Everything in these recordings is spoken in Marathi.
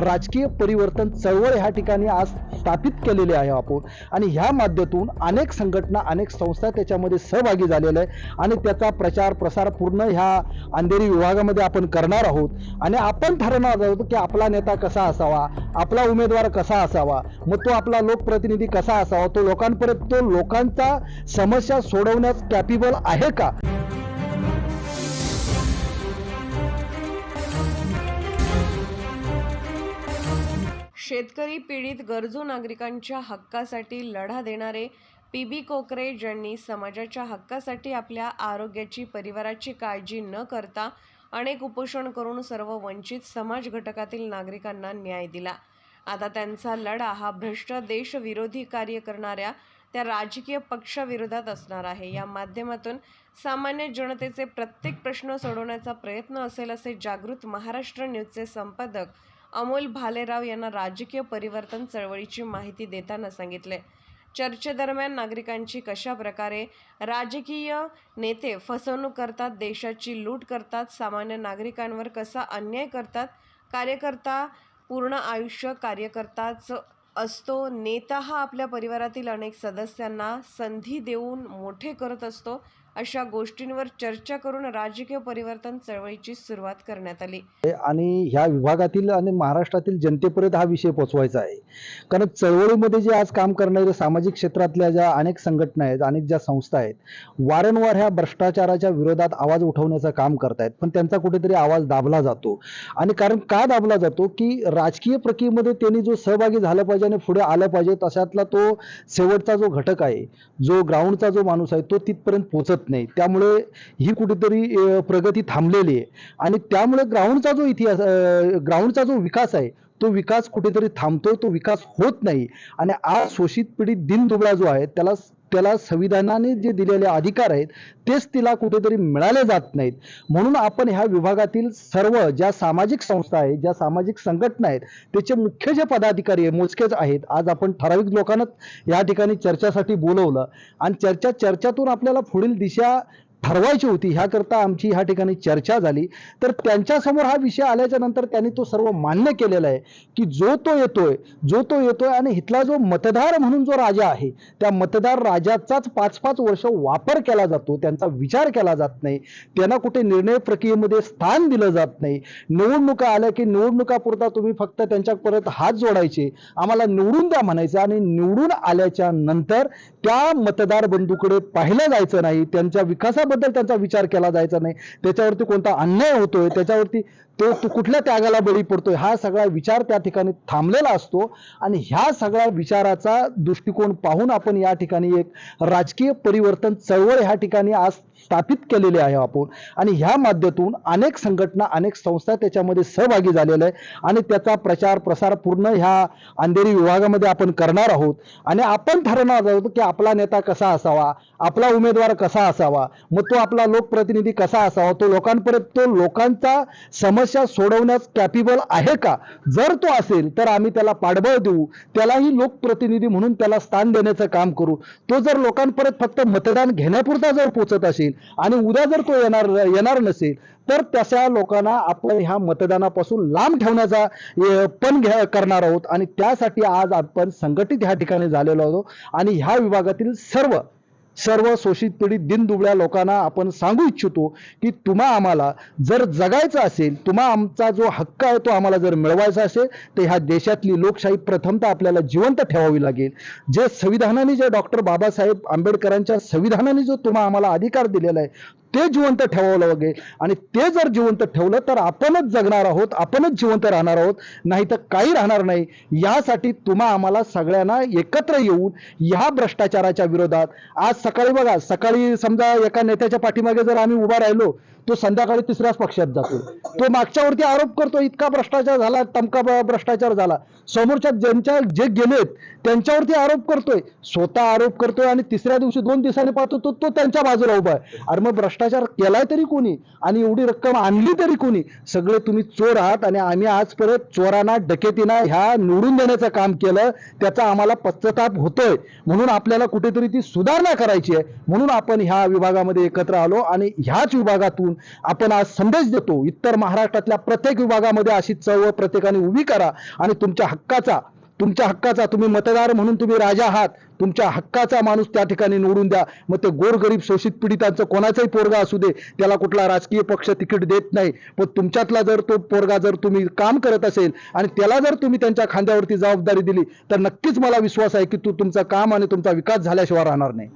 राजकीय परिवर्तन चळवळ ह्या ठिकाणी आज स्थापित केलेली आहे आपण. आणि ह्या माध्यमातून अनेक संघटना अनेक संस्था त्याच्यामध्ये सहभागी झालेल्या आहे आणि त्याचा प्रचार प्रसार पूर्ण ह्या अंधेरी विभागामध्ये आपण करणार आहोत. आणि आपण ठरवणार आहोत की आपला नेता कसा असावा आपला उमेदवार कसा असावा मग तो आपला लोकप्रतिनिधी कसा असावा तो लोकांपर्यंत तो लोकांचा समस्या सोडवण्यास कॅपेबल आहे का? शेतकरी पीडित गरजू नागरिकांच्या हक्कासाठी लढा देणारे पी बी कोकरे ज्यांनी समाजाच्या हक्कासाठी आपल्या आरोग्याची परिवाराची काळजी न करता अनेक उपोषण करून सर्व वंचित समाज घटकातील नागरिकांना न्याय दिला. आता त्यांचा लढा हा भ्रष्ट देशविरोधी कार्य करणाऱ्या त्या राजकीय पक्षाविरोधात असणार आहे. या माध्यमातून सामान्य जनतेचे प्रत्येक प्रश्न सोडवण्याचा प्रयत्न असेल असे जागृत महाराष्ट्र न्यूजचे संपादक अमोल भालेराव यांना राजकीय परिवर्तन चळवळीची माहिती देताना सांगितले. चर्चेदरम्यान नागरिकांची कशा प्रकारे राजकीय नेते फसवणूक करतात देशाची लूट करतात सामान्य नागरिकांवर कसा अन्याय करतात कार्यकर्ता पूर्ण आयुष्य कार्यकर्ताच असतो नेता हा आपल्या परिवारातील अनेक सदस्यांना संधी देऊन मोठे करत असतो अशा गोष्टींवर चर्चा करून राजकीय परिवर्तन चळवळीची सुरुवात करण्यात आली. आणि ह्या विभागातील आणि महाराष्ट्रातील जनतेपर्यंत हा विषय पोचवायचा आहे. कारण चळवळीमध्ये जे आज काम करणारे सामाजिक क्षेत्रातल्या ज्या अनेक संघटना आहेत अनेक ज्या संस्था आहेत वारंवार ह्या भ्रष्टाचाराच्या विरोधात आवाज उठवण्याचं काम करतायत. पण त्यांचा कुठेतरी आवाज दाबला जातो. आणि कारण का दाबला जातो? की राजकीय प्रक्रियेमध्ये त्यांनी जो सहभागी झाला पाहिजे आणि पुढे आलं पाहिजे तशातला तो शेवटचा जो घटक आहे जो ग्राउंडचा जो माणूस आहे तो तिथपर्यंत पोचत नाही. त्यामुळे ही कुठेतरी प्रगती थांबलेली आहे. आणि त्यामुळे ग्राउंडचा जो इतिहास ग्राउंडचा जो विकास आहे तो विकास कुठेतरी थांबतोय तो विकास होत नाही. आणि आज शोषित पिढी दिनदुबळा जो आहे त्याला त्याला संविधानाने जे दिलेले अधिकार आहेत तेच तिला कुठेतरी मिळाले जात नाहीत. म्हणून आपण ह्या विभागातील सर्व ज्या सामाजिक संस्था आहेत ज्या सामाजिक संघटना आहेत त्याचे मुख्य जे पदाधिकारी आहे मोजकेच आहेत. आज आपण ठराविक लोकांनाच या ठिकाणी चर्चासाठी बोलवलं. आणि चर्चा चर्चातून आपल्याला पुढील दिशा ठरवायची होती. ह्याकरता आमची ह्या ठिकाणी चर्चा झाली. तर त्यांच्यासमोर हा विषय आल्याच्यानंतर त्यांनी तो सर्व मान्य केलेला आहे की जो तो येतोय जो तो येतोय आणि इथला जो मतदार म्हणून जो राजा आहे त्या मतदार राजाचाच पाच पाच वर्ष वापर केला जातो. त्यांचा विचार केला जात नाही. त्यांना कुठे निर्णय प्रक्रियेमध्ये स्थान दिलं जात नाही. निवडणुका आल्या की निवडणुकापुरता तुम्ही फक्त त्यांच्या परत हात जोडायचे. आम्हाला निवडून द्या म्हणायचं आणि निवडून आल्याच्यानंतर त्या मतदार बंधूकडे पाहिलं जायचं नाही. त्यांच्या विकासाबद्दल त्यांचा विचार केला जायचा नाही. त्याच्यावरती कोणता अन्याय होतोय त्याच्यावरती तो तो कुठल्या त्यागाला बळी पडतोय हा सगळा विचार त्या ठिकाणी थांबलेला असतो. आणि ह्या सगळ्या विचाराचा दृष्टिकोन पाहून आपण या ठिकाणी एक राजकीय परिवर्तन चळवळ ह्या ठिकाणी आज स्थापित केलेली आहे आपण. आणि ह्या माध्यमातून अनेक संघटना अनेक संस्था त्याच्यामध्ये सहभागी झालेल्या आहे आणि त्याचा प्रचार प्रसार पूर्ण ह्या अंधेरी विभागामध्ये आपण करणार आहोत. आणि आपण ठरवणार आहोत की आपला नेता कसा असावा आपला उमेदवार कसा असावा मग तो आपला लोकप्रतिनिधी कसा असावा तो लोकांपर्यंत तो लोकांचा समज समस्या सोडवण्यास कॅपेबल आहे का? जर तो असेल तर आम्ही त्याला पाठबळ देऊ. त्यालाही लोकप्रतिनिधी म्हणून त्याला स्थान देण्याचं काम करू. तो जर लोकांपर्यंत फक्त मतदान घेण्यापुरता जर पोचत असेल आणि उद्या जर तो येणार येणार नसेल तर तशा लोकांना आपण ह्या मतदानापासून लांब ठेवण्याचा पण घ्या करणार आहोत. आणि त्यासाठी आज आपण संघटित ह्या ठिकाणी झालेलो आहोत. आणि ह्या विभागातील सर्व सर्व शोषित पीडित दिनदुबळ्या लोकांना आपण सांगू इच्छितो की तुम्हा आम्हाला जर जगायचं असेल तुम्हा आमचा जो हक्क आहे तो आम्हाला जर मिळवायचा असेल तर ह्या देशातली लोकशाही प्रथमतः आपल्याला जिवंत ठेवावी लागेल. जे संविधानाने जे डॉक्टर बाबासाहेब आंबेडकरांच्या संविधानाने जो तुम्हा आम्हाला अधिकार दिलेला आहे ते जिवंत ठेवावं लागेल. आणि ते जर जिवंत ठेवलं तर आपणच जगणार आहोत आपणच जिवंत राहणार आहोत नाही तर काही राहणार नाही. यासाठी तुम्हा आम्हाला सगळ्यांना एकत्र येऊन ह्या भ्रष्टाचाराच्या विरोधात आज सकाळी बघा सकाळी समजा एका नेत्याच्या पाठीमागे जर आम्ही उभा राहिलो तो संध्याकाळी तिसऱ्याच पक्षात जातो. तो मागच्यावरती आरोप करतो इतका भ्रष्टाचार झाला तमका भ्रष्टाचार झाला. समोरच्या ज्यांच्या जे गेलेत त्यांच्यावरती आरोप करतोय. स्वतः आरोप करतोय आणि तिसऱ्या दिवशी दोन दिवसांनी पाहतो तो तो त्यांच्या बाजूला उभा आहे. अरे मग भ्रष्टाचार केलाय तरी कोणी? आणि एवढी रक्कम आणली तरी कोणी? सगळे तुम्ही चोर आहात आणि आम्ही आज परत चोरांना डकेतीना ह्या निवडून देण्याचं काम केलं त्याचा आम्हाला पश्चाताप होतोय. म्हणून आपल्याला कुठेतरी ती सुधारणा करायची आहे. म्हणून आपण ह्या विभागामध्ये एकत्र आलो आणि ह्याच विभागातून आपण आज संदेश देतो. इतर महाराष्ट्रातल्या प्रत्येक विभागामध्ये अशी चळवळ प्रत्येकाने उभी करा आणि तुमच्या हक्काचा तुमच्या हक्काचा तुम्ही मतदार म्हणून तुम्ही राजा आहात. तुमच्या हक्काचा माणूस त्या ठिकाणी निवडून द्या. मग ते गोरगरीब शोषित पीडितांचं कोणाचाही पोरगा असू दे त्याला कुठला राजकीय पक्ष तिकीट देत नाही. पण तुमच्यातला जर तो पोरगा जर तुम्ही काम करत असेल आणि त्याला जर तुम्ही त्यांच्या खांद्यावरती जबाबदारी दिली तर नक्कीच मला विश्वास आहे की तू तुमचं काम आणि तुमचा विकास झाल्याशिवाय राहणार नाही.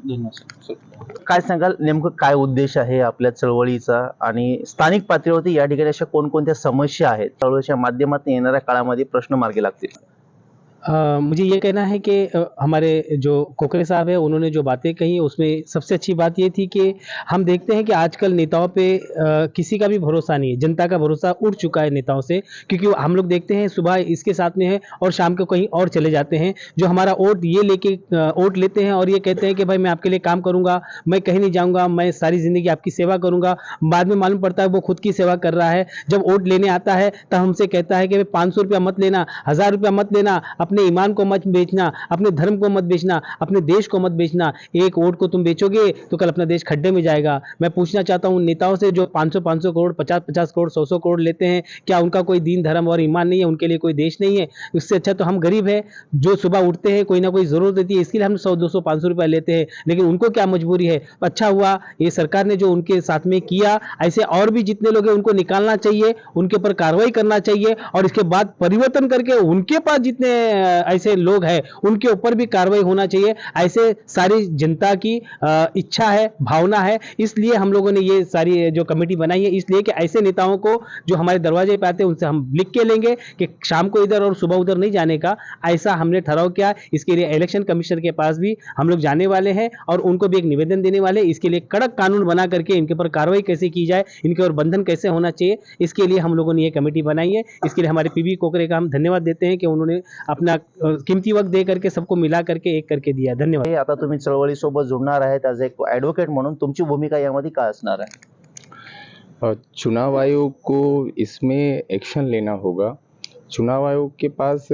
काय सांगाल? नेमकं काय उद्देश आहे आपल्या चळवळीचा? आणि स्थानिक पातळीवरती या ठिकाणी अशा कोणकोणत्या समस्या आहेत? चळवळीच्या माध्यमातून येणाऱ्या काळामध्ये प्रश्न मार्गी लागतील. मुझे ये कहना है कि हमारे जो कोकरे साहब है, उन्होंने जो बातें कही, उसमें सबसे अच्छी बात ये थी कि हम देखते हैं कि आजकल नेताओं पे किसी का भी भरोसा नहीं है। जनता का भरोसा उठ चुका है नेताओं से, क्योंकि हम लोग देखते हैं, सुबह इसके साथ में है और शाम को कहीं और चले जाते हैं, जो हमारा वोट ये लेके वोट लेते हैं और ये कहते हैं कि भाई मैं आपके लिए काम करूँगा, मैं कहीं नहीं जाऊँगा, मैं सारी ज़िंदगी आपकी सेवा करूँगा। बाद में मालूम पड़ता है वो खुद की सेवा कर रहा है। जब वोट लेने आता है, तब हमसे कहता है कि भाई पाँच सौ रुपया मत लेना, हज़ार रुपया मत लेना अपने ईमान को मत बेचना, अपने धर्म को मत बेचना, अपने देश को मत बेचना। एक वोट को तुम बेचोगे तो कल अपना देश खड्डे में जाएगा। मैं पूछना चाहता हूँ, नेताओं से जो 500 500 करोड़ 50 50 करोड़ 100 100 करोड़ लेते हैं, क्या उनका कोई दीन, धर्म और ईमान नहीं है? उनके लिए कोई देश नहीं है? उससे अच्छा तो हम गरीब है, जो सुबह उठते हैं, कोई ना कोई ज़रूरत होती है, इसके लिए हम सौ, दो सौ सौ रुपया लेते हैं। लेकिन उनको क्या मजबूरी है? अच्छा हुआ, ये सरकार ने जो उनके साथ में किया, ऐसे और भी जितने लोग हैं, उनको निकालना चाहिए, उनके ऊपर कार्रवाई करना चाहिए, और इसके बाद परिवर्तन करके उनके पास जितने ऐसे लोग हैं, उनके ऊपर भी कार्रवाई होना चाहिए। ऐसे सारी जनता की इच्छा है, भावना है, इसलिए हम लोगों ने ये सारी जो कमेटी बनाई है, इसलिए कि ऐसे नेताओं को जो हमारे दरवाजे पे आते हैं, उनसे हम लिख के लेंगे कि शाम को इधर और सुबह उधर नहीं जाने का, ऐसा हमने ठहराव किया। इसके लिए इलेक्शन कमिश्नर के पास भी हम लोग जाने वाले हैं और उनको भी एक निवेदन देने वाले इसके लिए कड़क कानून बना करके इनके ऊपर कार्रवाई कैसे की जाए, इनके ऊपर बंधन कैसे होना चाहिए, इसके लिए हम लोगों ने ये कमेटी बनाई है। इसके लिए हमारे पीबी कोकरे का हम धन्यवाद देते हैं कि उन्होंने अपना अ, कीमती वक्त दे करके सबको मिला करके एक करके दिया. धन्यवाद. हे आता तुम्ही चळवळीसोबत जुळणार आहेत ॲज एक ॲडव्होकेट म्हणून तुमची भूमिका यामध्ये काय असणार आहे? चुनाव आयोग को इसमें एक्शन लेना होगा. चुनाव आयोग के पास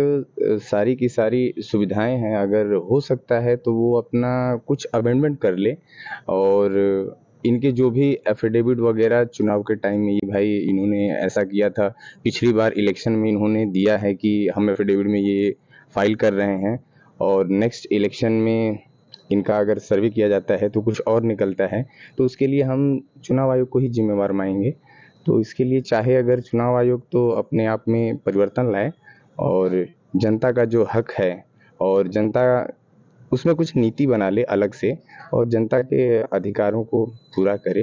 सारी की सारी सुविधाएँ हैं. अगर हो सकता है तो वो अपना कुछ अमेंडमेंट कर ले. और इनके जो भी एफिडेविट वगैरह चुनाव के टाइम में ये भाई इन्होंने ऐसा किया था. पिछली बार इलेक्शन में इन्होंने दिया है कि हम एफिडेविट में ये फ़ाइल कर रहे हैं और नेक्स्ट इलेक्शन में इनका अगर सर्वे किया जाता है तो कुछ और निकलता है तो उसके लिए हम चुनाव आयोग को ही जिम्मेवार मानेंगे। तो इसके लिए चाहे अगर चुनाव आयोग तो अपने आप में परिवर्तन लाए और जनता का जो हक है और जनता उसमें कुछ नीति बना ले अलग से और जनता के अधिकारों को पूरा करे,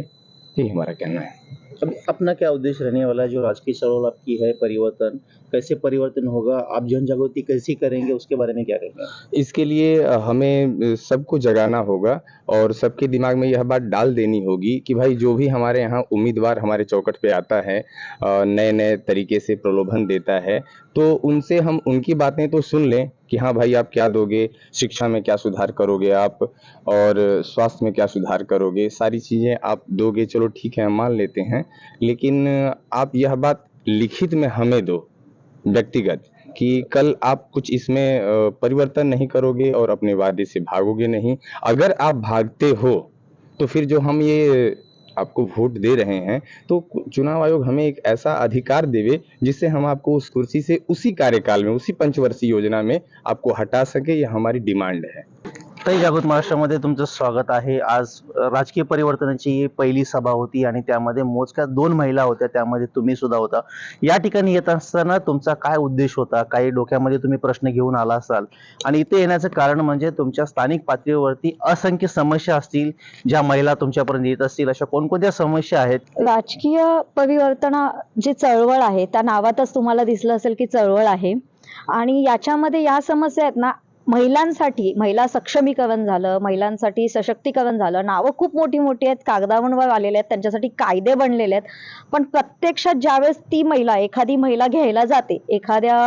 यही हमारा कहना है। अब अपना क्या उद्देश्य रहने वाला है? जो राजकीय सरोल आपकी है, परिवर्तन, कैसे परिवर्तन होगा? आप जन जागृति कैसी करेंगे? उसके बारे में क्या कहेंगे? इसके लिए हमें सबको जगाना होगा और सबके दिमाग में यह बात डाल देनी होगी कि भाई, जो भी हमारे यहाँ उम्मीदवार हमारे चौकट पे आता है नए नए तरीके से प्रलोभन देता है तो उनसे हम उनकी बातें तो सुन लें कि हाँ भाई आप क्या दोगे? शिक्षा में क्या सुधार करोगे आप? और स्वास्थ्य में क्या सुधार करोगे? सारी चीज़ें आप दोगे, चलो ठीक है, मान लेते हैं। लेकिन आप यह बात लिखित में हमें दो, व्यक्तिगत, कि कल आप कुछ इसमें परिवर्तन नहीं करोगे और अपने वादे से भागोगे नहीं। अगर आप भागते हो तो फिर जो हम ये आपको वोट दे रहे हैं तो चुनाव आयोग हमें एक ऐसा अधिकार देवे जिससे हम आपको उस कुर्सी से उसी कार्यकाल में, उसी पंचवर्षीय योजना में आपको हटा सके, ये हमारी डिमांड है। ताई जागृत महाराष्ट्रामध्ये तुमचं स्वागत आहे. आज राजकीय परिवर्तनाची ही पहिली सभा होती आणि त्यामध्ये मोजक्या दोन महिला होत्या त्यामध्ये तुम्ही सुद्धा होता. या ठिकाणी येत असताना तुमचा काय उद्देश होता? काही डोक्यामध्ये तुम्ही प्रश्न घेऊन आला असाल. आणि इथे येण्याचं कारण म्हणजे तुमच्या स्थानिक पातळीवरती असंख्य समस्या असतील ज्या महिला तुमच्यापर्यंत येत असतील अशा कोणकोणत्या समस्या आहेत? राजकीय परिवर्तना जी चळवळ आहे त्या नावातच तुम्हाला दिसलं असेल की चळवळ आहे. आणि याच्यामध्ये या समस्या आहेत ना महिलांसाठी महिला सक्षमीकरण झालं महिलांसाठी सशक्तीकरण झालं. नावं खूप मोठी मोठी आहेत कागदावरवर आलेले आहेत त्यांच्यासाठी कायदे बनलेले आहेत. पण प्रत्यक्षात ज्यावेळेस ती महिला एखादी महिला घ्यायला जाते एखाद्या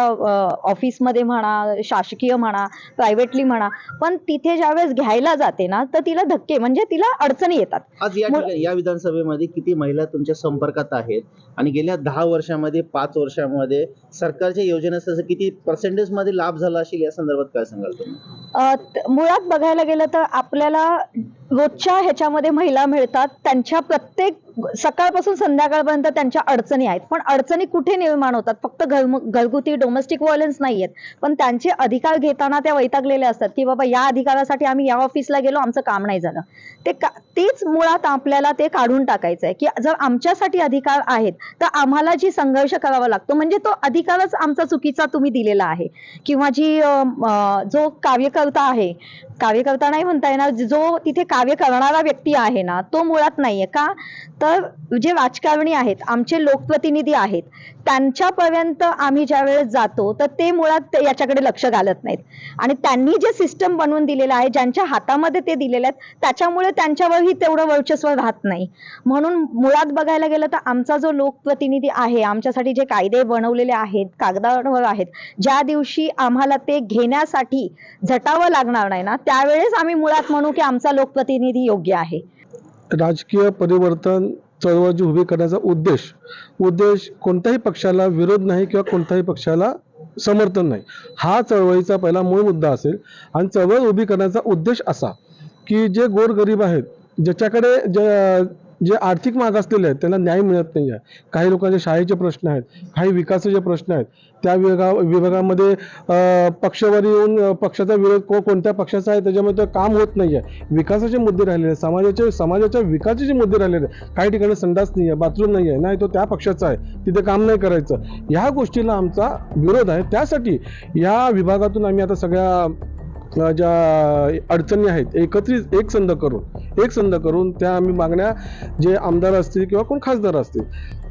ऑफिसमध्ये म्हणा शासकीय म्हणा प्रायव्हेटली म्हणा पण तिथे ज्यावेळेस घ्यायला जाते ना तर तिला धक्के म्हणजे तिला अडचणी येतात. आज या ठिकाणी या विधानसभेमध्ये किती महिला तुमच्या संपर्कात आहेत? आणि गेल्या दहा वर्षामध्ये पाच वर्षामध्ये सरकारच्या योजनेचा किती पर्सेंटेजमध्ये लाभ झाला असेल या संदर्भात काय सांगाल तुम्ही मुळात बघायला गेलं तर आपल्याला रोजच्या ह्याच्यामध्ये महिला मिळतात त्यांच्या प्रत्येक सकाळपासून संध्याकाळपर्यंत त्यांच्या अडचणी आहेत. पण अडचणी कुठे निर्माण होतात? फक्त घर घरगुती डोमेस्टिक व्हायलन्स नाही आहेत पण त्यांचे अधिकार घेताना त्या वैतागलेल्या असतात की बाबा या अधिकारासाठी आम्ही या ऑफिसला गेलो आमचं काम नाही झालं. ते का तेच मुळात आपल्याला ते काढून टाकायचं आहे की जर आमच्यासाठी अधिकार आहेत तर आम्हाला जी संघर्ष करावा लागतो म्हणजे तो अधिकारच आमचा चुकीचा तुम्ही दिलेला आहे. किंवा जी जो कार्यकर्ता आहे कार्यकर्ता नाही म्हणता येणार जो तिथे कार्य करणारा व्यक्ती आहे ना तो मुळात नाहीये का? तर जे राजकारणी आहेत आमचे लोकप्रतिनिधी आहेत त्यांच्यापर्यंत आम्ही ज्या वेळेस जातो तर ते मुळात ते याच्याकडे लक्ष घालत नाहीत. आणि त्यांनी जे सिस्टम बनवून दिलेलं आहे ज्यांच्या हातामध्ये ते दिलेले आहेत त्याच्यामुळे त्यांच्यावरही तेवढं वर्चस्व राहत नाही. म्हणून मुळात बघायला गेलं तर आमचा जो लोकप्रतिनिधी आहे आमच्यासाठी जे कायदे बनवलेले आहेत कागदावर आहेत ज्या दिवशी आम्हाला ते घेण्यासाठी झटावं लागणार नाही ना त्यावेळेस आम्ही मुळात म्हणू की आमचा लोकप्रतिनिधी योग्य आहे. राजकीय परिवर्तन चळवळ जी उभी करण्याचा उद्देश. उद्देश कोणत्याही पक्षाला विरोध नाही किंवा कोणत्याही पक्षाला समर्थन नाही. हा चळवळीचा पहिला मूळ मुद्दा असेल. आणि चळवळ उभी करण्याचा उद्देश असा की जे गोरगरीब आहेत ज्याच्याकडे ज्या जे आर्थिक मागासलेले आहेत त्यांना न्याय मिळत नाही आहे. काही लोकांचे शाळेचे प्रश्न आहेत काही विकासाचे प्रश्न आहेत. त्या विभागा विभागामध्ये पक्षावर येऊन पक्षाचा विरोध को कोणत्या पक्षाचा आहे त्याच्यामध्ये काम होत नाही आहे. विकासाचे मुद्दे राहिलेले आहेत समाजाचे समाजाच्या विकासाचे मुद्दे राहिलेले आहेत काही ठिकाणी संडास नाही आहे बाथरूम नाही आहे नाही तो त्या पक्षाचा आहे तिथे काम नाही करायचं. ह्या गोष्टीला आमचा विरोध आहे. त्यासाठी या विभागातून आम्ही आता सगळ्या ज्या अडचणी आहेत एकत्रित एक संध करून एक संध करून त्या आम्ही मागण्या जे आमदार असतील किंवा कोण खासदार असतील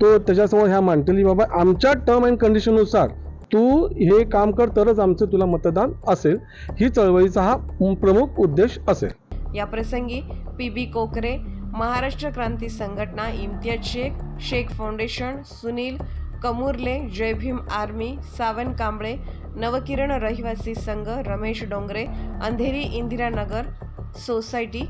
तो त्याच्यासमोर ह्या मांडतेली बाबा आमच्या टर्म अँड कंडिशननुसार तू हे काम कर तरच आमचं तुला मतदान असेल. ही चळवळीचा हा प्रमुख उद्देश असेल. या प्रसंगी पी बी कोकरे महाराष्ट्र क्रांती संघटना इम्तियाज शेख शेख फाउंडेशन सुनील कमुर्ले जय भीम आर्मी सावन कांबळे नवकिरण रहिवासी संघ रमेश डोंगरे अंधेरी इंदिरानगर सोसायटी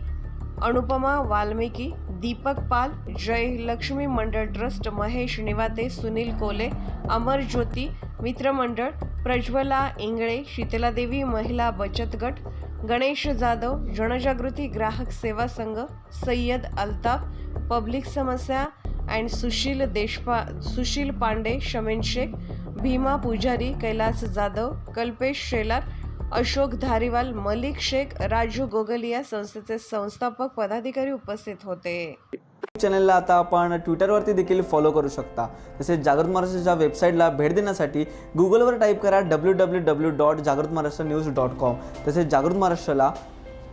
अनुपमा वाल्मिकी दीपक पाल जय लक्ष्मी मंडळ ट्रस्ट महेश निवाते सुनील कोले अमर ज्योती मित्रमंडळ प्रज्वला इंगळे शीतलादेवी महिला बचत गट गणेश जाधव जनजागृती ग्राहक सेवा संघ सय्यद अल्ताफ पब्लिक समस्या अँड सुशील देशपा सुशील पांडे शमेन शेख भीमा पुजारी कैलास जाधव कल्पेश शेलार अशोक धारीवाल मलिक शेख राजू गोगलिया संस्थेचे संस्थापक पदाधिकारी उपस्थित होते. चॅनलला आता आपण ट्विटरवरती देखील फॉलो करू शकता. तसेच जागृत महाराष्ट्राच्या वेबसाईटला भेट देण्यासाठी गुगलवर टाईप करा डब्ल्यू डब्ल्यू डब्ल्यू डॉट जागृत महाराष्ट्र न्यूज डॉट कॉम तसेच जागृत महाराष्ट्राला